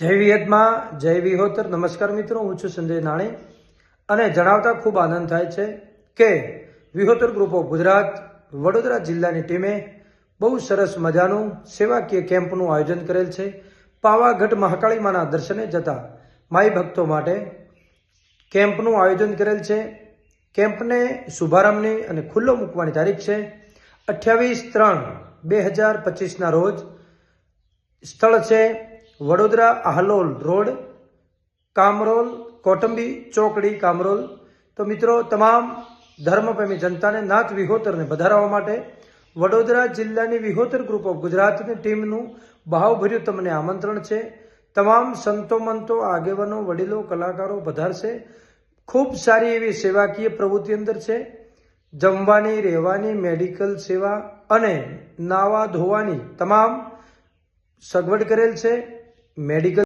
જય વિહતમાં જય વિહોતર. નમસ્કાર મિત્રો, હું છું સંજય નાણી. અને જણાવતા ખૂબ આનંદ થાય છે કે વિહોતર ગ્રુપ ઓફ ગુજરાત વડોદરા જિલ્લાની ટીમે બહુ સરસ મજાનું સેવાકીય કેમ્પનું આયોજન કરેલ છે. પાવાગઢ મહાકાળી માના દર્શને જતા માઈ ભક્તો માટે કેમ્પનું આયોજન કરેલ છે. કેમ્પને શુભારંભની અને ખુલ્લો મૂકવાની તારીખ છે. અઠ્યાવીસ ત્રણ બે હજાર પચીસના રોજ સ્થળ છે. વડોદરા આહલોલ રોડ, કામરોલ, કોટંબી ચોકડી, કામરોલ. તો મિત્રો, તમામ ધર્મપ્રેમી જનતાને નાથ વિહોતરને વધારવા માટે વડોદરા જિલ્લાની વિહોતર ગ્રુપ ઓફ ગુજરાતની ટીમનું ભાવભર્યું તમને આમંત્રણ છે. તમામ સંતો મંતો, આગેવાનો, વડીલો, કલાકારો પધારશે ખૂબ સારી એવી સેવાકીય પ્રવૃત્તિ અંદર છે. જમવાની, રહેવાની, મેડિકલ સેવા અને નાવા ધોવાની તમામ સગવડ કરેલ છે. મેડિકલ